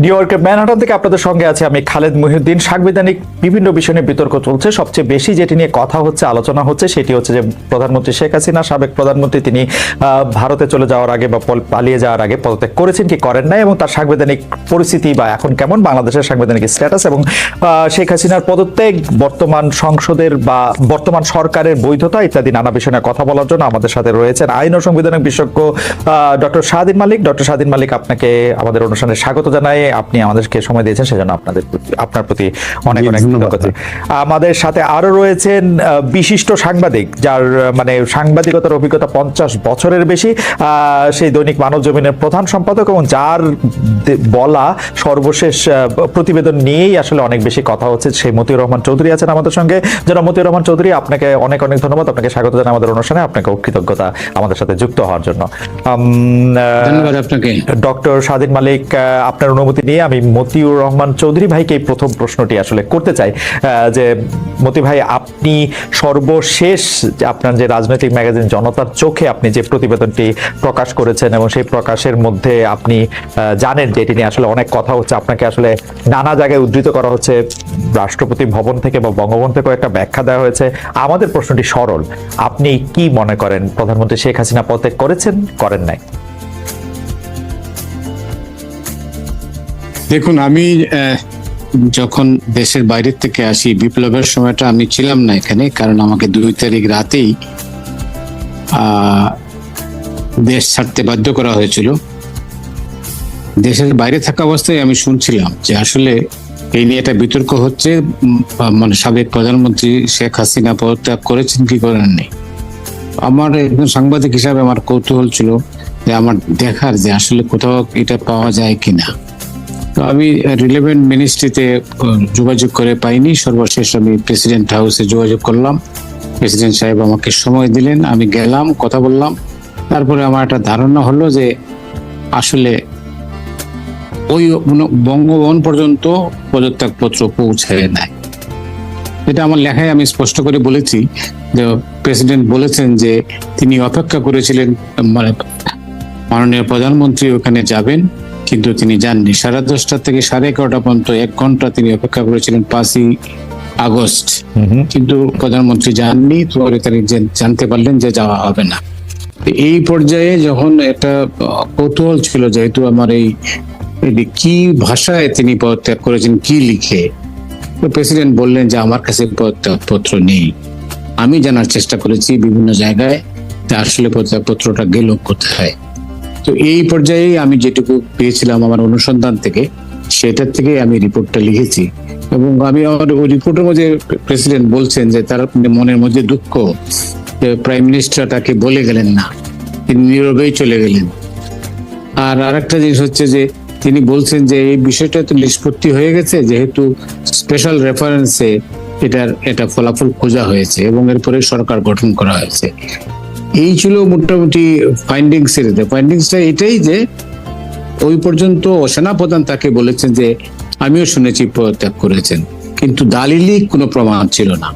New ইয়র্কের Manhattan থেকে আপনাদের সঙ্গে আছে আমি খালেদ মহিউদ্দিন। সাংবিধানিক বিভিন্ন বিষয় নিয়ে বিতর্ক চলছে। সবচেয়ে বেশি যেটি নিয়ে কথা হচ্ছে, আলোচনা হচ্ছে, সেটি হচ্ছে যে প্রধানমন্ত্রী শেখ হাসিনা, সাবেক প্রধানমন্ত্রী, তিনি ভারতে চলে যাওয়ার আগে বা পল- পালিয়ে যাওয়ার আগে পদত্যাগ করেছেন, কি করেন নাই এবং তার সাংবিধানিক পরিস্থিতি বা এখন কেমন, বাংলাদেশের সাংবিধানিক স্ট্যাটাস এবং শেখ হাসিনার পদত্যাগ, বর্তমান সংসদের বা বর্তমান সরকারের বৈধতা ইত্যাদি নানা বিষয় নিয়ে কথা বলার জন্য আমাদের সাথে রয়েছেন আইন ও সংবিধানিক বিশেষজ্ঞ ডক্টর শাহদিন মালিক। ডক্টর শাহদিন মালিক, আপনাকে আমাদের অনুষ্ঠানে স্বাগত জানাই। আপনি আমাদেরকে সময় দিয়েছেন সেজন্য আপনাদের প্রতি- আপনার প্রতি অনেক অনেক ধন্যবাদ। আমাদের সাথে আরও রয়েছেন বিশিষ্ট সাংবাদিক যার মানে সাংবাদিকতার অভিজ্ঞতা পঞ্চাশ বছরের বেশি সেই দৈনিক মানব জমিনের প্রধান সম্পাদক এবং যার বলা সর্বশেষ প্রতিবেদন নিয়েই আসলে অনেক বেশি কথা হচ্ছে সেই মতিউর রহমান চৌধুরী আছেন আমাদের সঙ্গে। যারা মতিউর রহমান চৌধুরী আপনাকে অনেক অনেক ধন্যবাদ আপনাকে স্বাগত জানাই আমাদের অনুষ্ঠানে আপনাকেও কৃতজ্ঞতা আমাদের সাথে যুক্ত হওয়ার জন্য। ধন্যবাদ আপনাকে। ডক্টর স্বাধীন মালিক আপনার অনুমতি নিয়ে আমি মতিউর রহমান চৌধুরী ভাইকে এই প্রথম প্রশ্নটি আসলে করতে চাই। যে মতি ভাই, আপনি সর্বশেষ আপনার যে রাজনৈতিক ম্যাগাজিন জনতার চোখে আপনি যে প্রতিবেদনটি প্রকাশ করেছেন এবং সেই প্রকাশের মধ্যে আপনি জানেন যে এটি নিয়ে আসলে অনেক কথা হচ্ছে। আপনাকে আসলে নানা জায়গায় উদ্ধৃত করা হচ্ছে। রাষ্ট্রপতি ভবন থেকে বা বঙ্গভবন থেকেও একটা ব্যাখ্যা দেওয়া হয়েছে। আমাদের প্রশ্নটি সরল। আপনি কি মনে করেন? প্রধানমন্ত্রী শেখ হাসিনা পদত্যাগ করেছেন, করেন নাই? দেখুন, আমি যখন দেশের বাইরের থেকে আসি, বিপ্লবের সময়টা আমি ছিলাম না এখানে, কারণ আমাকে দুই তারিখ রাতেই দেশ ছাড়তে বাধ্য করা হয়েছিল। দেশের বাইরে থাকা অবস্থায় আমি শুনছিলাম যে আসলে এই নিয়ে একটা বিতর্ক হচ্ছে মানে সাবেক প্রধানমন্ত্রী শেখ হাসিনা পদত্যাগ করেছেন, কি করেননি? আমার একজন সাংবাদিক হিসাবে আমার কৌতূহল ছিল যে আমার দেখার যে আসলে কোথাও এটা পাওয়া যায় কিনা। তো আমি রিলেভেন্ট মিনিস্ট্রিতে যোগাযোগ করে পাইনি। সর্বশেষ আমি প্রেসিডেন্ট হাউসে যোগাযোগ করলাম। প্রেসিডেন্ট সাহেব আমাকে সময় দিলেন, আমি গেলাম, কথা বললাম। তারপরে আমার একটা ধারণা হলো যে, আসলে ওই বঙ্গভবন পর্যন্ত পদত্যাগ পত্র পৌঁছায় নাই। এটা আমার লেখায় আমি স্পষ্ট করে বলেছি যে প্রেসিডেন্ট বলেছেন যে, তিনি অপেক্ষা করেছিলেন মানে মাননীয় প্রধানমন্ত্রী ওখানে যাবেন। কিন্তু তিনি যাননি। সাড়ে দশটা থেকে সাড়ে এগারোটা পর্যন্ত এক ঘণ্টা তিনি অপেক্ষা করেছিলেন পাঁচই আগস্ট। কিন্তু প্রধানমন্ত্রী যাননি পরে তিনি জানতে পারলেন যে যাওয়া হবে না। এই পর্যায়ে যখন একটা কৌতূহল ছিল যেহেতু আমার এই কি ভাষায় তিনি পদত্যাগ করেছেন কি লিখে? প্রেসিডেন্ট বললেন যে আমার কাছে পত্র নেই। আমি জানার চেষ্টা করেছি বিভিন্ন জায়গায় আসলে পত্রটা গেল কোথায়। তো এই পর্যায়ে আমি যেটুকু পেয়েছিলাম আমার অনুসন্ধান থেকে, সেটার থেকে আমি রিপোর্টটা লিখেছি। এবং আমি আমার ওই রিপোর্টের মধ্যে প্রেসিডেন্ট বলছেন যে তার মনের মধ্যে দুঃখ যে প্রাইম মিনিস্টার তাকে বলে গেলেন না, তিনি নীরবেই চলে গেলেন। আর আরেকটা জিনিস হচ্ছে যে তিনি বলছেন যে এই বিষয়টা তো নিষ্পত্তি হয়ে গেছে, যেহেতু স্পেশাল রেফারেন্সে এটার, এটা ফলাফল খোঁজা হয়েছে এবং এরপরে সরকার গঠন করা হয়েছে। এই ছিল মোটামুটি ফাইন্ডিংস এর ফাইন্ডিংসটা এটাই যে ওই পর্যন্ত সেনাপ্রধান তাকে বলেছেন যে, আমিও শুনেছি পদত্যাগ করেছেন। কিন্তু দালিলি কোনো প্রমাণ ছিল না।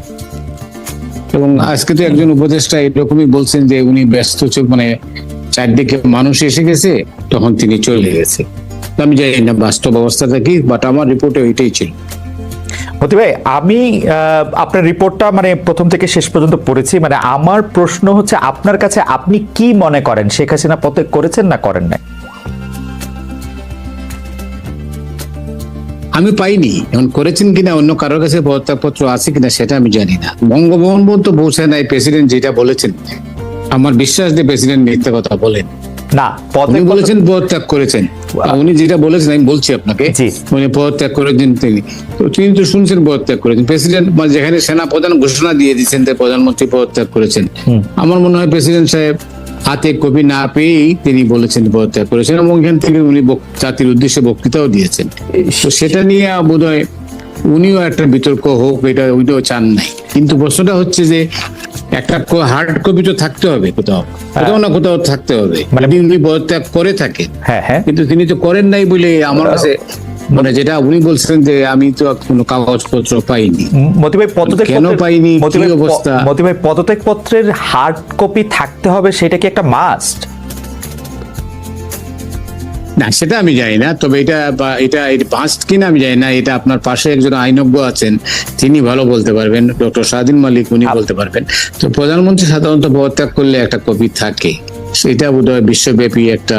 এবং আজকে তো একজন উপদেষ্টা এরকমই বলছেন যে, উনি ব্যস্ত মানে চারদিকে মানুষ এসে গেছে, তখন তিনি চলে গেছে। আমি জানি না বাস্তব অবস্থাটা কি বাট আমার রিপোর্টে ওইটাই ছিল। মতি ভাই আমি আপনার রিপোর্টটা মানে প্রথম থেকে শেষ পর্যন্ত পড়েছি মানে আমার প্রশ্ন হচ্ছে আপনার কাছে আপনি কি মনে করেন? শেখ হাসিনা করেছেন না করেন নাই? আমি পাইনি। এখন করেছেন কিনা, অন্য কারোর কাছে পদত্যাগপত্র আছে কিনা, সেটা আমি জানি না। বঙ্গভবন পর্যন্ত পৌঁছায় নাই প্রেসিডেন্ট যেটা বলেছেন, আমার বিশ্বাস যে প্রেসিডেন্ট মিথ্যে কথা বলেন। না উনি বলেছেন পদত্যাগ করেছেন। উনি যেটা বলেছেন আমি বলছি আপনাকে উনি পদত্যাগ করেছেন তিনি। তো তিনি তো শুনছেন পদত্যাগ করেছেন। প্রেসিডেন্ট মানে যেখানে সেনা প্রধান ঘোষণা দিয়ে প্রধানমন্ত্রী পদত্যাগ করেছেন। আমার মনে হয় প্রেসিডেন্ট সাহেব হাতে কপি না পেয়েই তিনি বলেছেন পদত্যাগ করেছেন এবং এখান থেকে উনি জাতির উদ্দেশ্যে বক্তৃতাও দিয়েছেন। তো সেটা নিয়ে বোধ হয় উনিও একটা বিতর্ক হোক এটা উনিও চান নাই। কিন্তু প্রশ্নটা হচ্ছে যে একটা হার্ড কপি তো থাকতে হবে কোথাও। কোথাও না কোথাও থাকতে হবে। মানে- উনি পদত্যাগ করে থাকেন। হ্যাঁ হ্যাঁ। কিন্তু তিনি তো করেন নাই বলে আমার কাছে মানে যেটা উনি বলছেন যে আমি তো কোনো কাগজপত্র পাইনি। মতিভাই মতি পদত্যাগ কেন পাইনি, কি অবস্থা? মতি ভাই পদত্যাগ পত্রের হার্ড কপি থাকতে হবে সেটা কি একটা মাস্ট না, সেটা আমি জানি না, তবে এটা এটা পাস্ট কিনা আমি জানি না, এটা আপনার পাশে একজন আইনজ্ঞ আছেন, তিনি ভালো বলতে পারবেন ডক্টর সাদিন মালিক উনি বলতে পারবেন। তো প্রধানমন্ত্রী সাধারণত পদত্যাগ করলে একটা কপি থাকে, সেটা বোধহয় বিশ্বব্যাপী একটা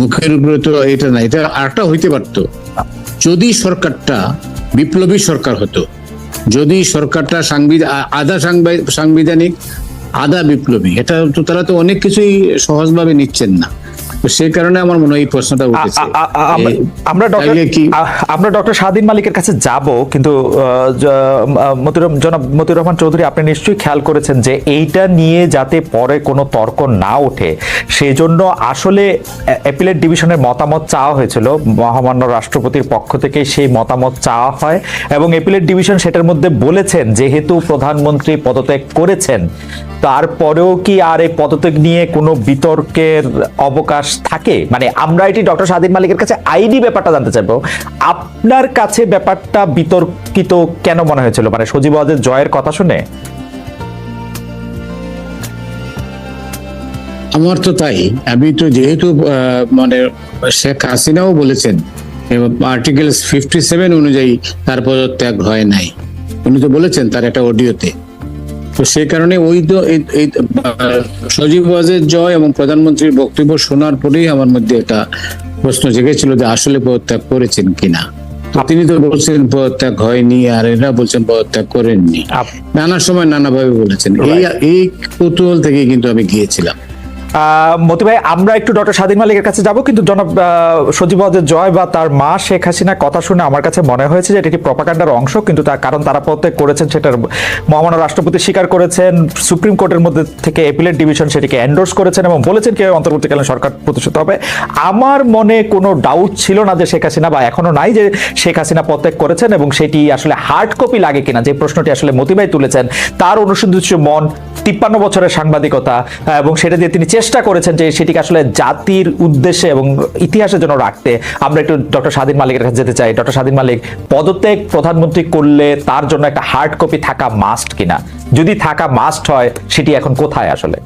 মুখের উপরে তো এটা না, এটা আরেকটা হইতে পারতো। যদি সরকারটা বিপ্লবী সরকার হতো, যদি সরকারটা সাংবিধান আধা সাংবিধানিক, আধা বিপ্লবী, এটা তো তারা তো অনেক কিছুই সহজভাবে নিচ্ছেন না। সেই কারণে আমার মনে হয় এই প্রশ্নটা উঠেছে। আমরা- ডক্টর আমরা ডক্টর স্বাধীন মালিকের কাছে যাব কিন্তু জনাব মতিউর রহমান চৌধুরী আপনি নিশ্চয়ই খেয়াল করেছেন যে এইটা নিয়ে যাতে পরে কোনো তর্ক না ওঠে সেই জন্য আসলে অ্যাপিলেট ডিভিশনের মতামত চাওয়া হয়েছিল। মহামান্য রাষ্ট্রপতির পক্ষ থেকে সেই মতামত চাওয়া হয় এবং অ্যাপিলেট ডিভিশন সেটার মধ্যে বলেছেন যেহেতু প্রধানমন্ত্রী পদত্যাগ করেছেন তারপরেও কি আর এই পদত্যাগ নিয়ে কোনো বিতর্কের অবকাশ থাকে? মানে আমরা এটি ডক্টর স্বাধীন মালিকের কাছে আইনি ব্যাপারটা জানতে চাইব। আপনার কাছে ব্যাপারটা বিতর্কিত কেন মনে হয়েছিল? মানে সজীব ওয়াজের জয়ের কথা শুনে? আমার তো তাই। আমি তো যেহেতু মানে শেখ হাসিনাও বলেছেন আর্টিকেল ফিফটি সেভেন অনুযায়ী তার পদত্যাগ হয় নাই। উনি তো বলেছেন তার একটা অডিওতে। তো সে কারণে ওই তো এই- সজীব ওয়াজের জয় এবং প্রধানমন্ত্রীর বক্তব্য শোনার পরেই আমার মধ্যে এটা প্রশ্ন জেগেছিল যে আসলে পদত্যাগ করেছেন কিনা। তিনি তো বলছেন পদত্যাগ হয়নি আর এরা বলছেন পদত্যাগ করেননি। নানা সময় নানাভাবে বলেছেন। এই এই কৌতূহল থেকে কিন্তু আমি গিয়েছিলাম। মতি ভাই, আমরা একটু ডক্টর স্বাধীন মালিকের কাছে যাব, কিন্তু জনাব সজীব জয় বা তার মা শেখ হাসিনা কথা শুনে আমার কাছে মনে হয়েছে যে এটি একটি প্রপাকাণ্ডার অংশ, কিন্তু তার কারণ তারা পদত্যাগ করেছেন সেটার মহামান্য রাষ্ট্রপতি স্বীকার করেছেন, সুপ্রিম কোর্টের মধ্যে থেকে এপিলেট ডিভিশন সেটিকে এন্ডোর্স করেছেন এবং বলেছেন কীভাবে অন্তর্বর্তীকালীন সরকার প্রতিষ্ঠিত হবে। আমার মনে কোনো ডাউট ছিল না যে শেখ হাসিনা, বা এখনও নাই যে শেখ হাসিনা পদত্যাগ করেছেন এবং সেটি আসলে হার্ড কপি লাগে কিনা, যে প্রশ্নটি আসলে মতিবাই তুলেছেন, তার অনুসন্ধিত মন তিপ্পান্ন বছরের সাংবাদিকতা এবং সেটা দিয়ে তিনি চেষ্টা করেছেন যে সেটিকে আসলে জাতির উদ্দেশ্যে এবং ইতিহাসের জন্য রাখতে। আমরা একটু ডক্টর স্বাধীন মালিকের কাছে যেতে চাই। ডক্টর স্বাধীন মালিক, পদত্যাগ প্রধানমন্ত্রী করলে তার জন্য একটা হার্ড কপি থাকা মাস্ট কিনা? যদি থাকা মাস্ট হয়, সেটি এখন কোথায় আসলে?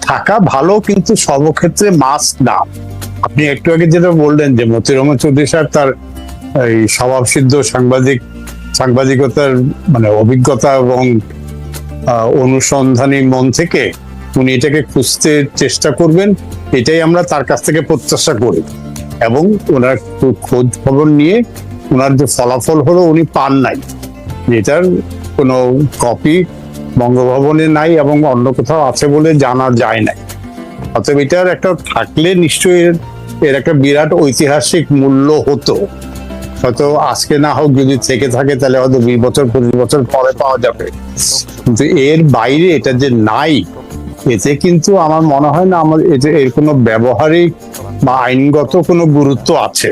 থাকা ভালো কিন্তু সর্বক্ষেত্রে মাস্ক না। আপনি একটু আগে যেটা বললেন যে মতিউর রহমান চৌধুরী সাহেব তার এই স্বভাবসিদ্ধ সাংবাদিক, সাংবাদিকতার মানে অভিজ্ঞতা এবং অনুসন্ধানী মন থেকে উনি এটাকে খুঁজতে চেষ্টা করবেন। এটাই আমরা তার কাছ থেকে প্রত্যাশা করি। এবং ওনার খোঁজ খবর নিয়ে ওনার যে ফলাফল হলো উনি পান নাই। যেটার কোনো কপি বঙ্গভবনে নাই এবং অন্য কোথাও আছে বলে জানা যায় নাই। অতএব এটার একটা থাকলে নিশ্চয়ই এর একটা বিরাট ঐতিহাসিক মূল্য হতো। হয়তো আজকে না হোক যদি থেকে থাকে, তাহলে হয়তো দুই বছর, পঁচিশ বছর পরে পাওয়া যাবে। কিন্তু এর বাইরে এটা যে নাই, এতে কিন্তু আমার মনে হয় না আমার এতে এর কোনো ব্যবহারিক বা আইনগত কোনো গুরুত্ব আছে।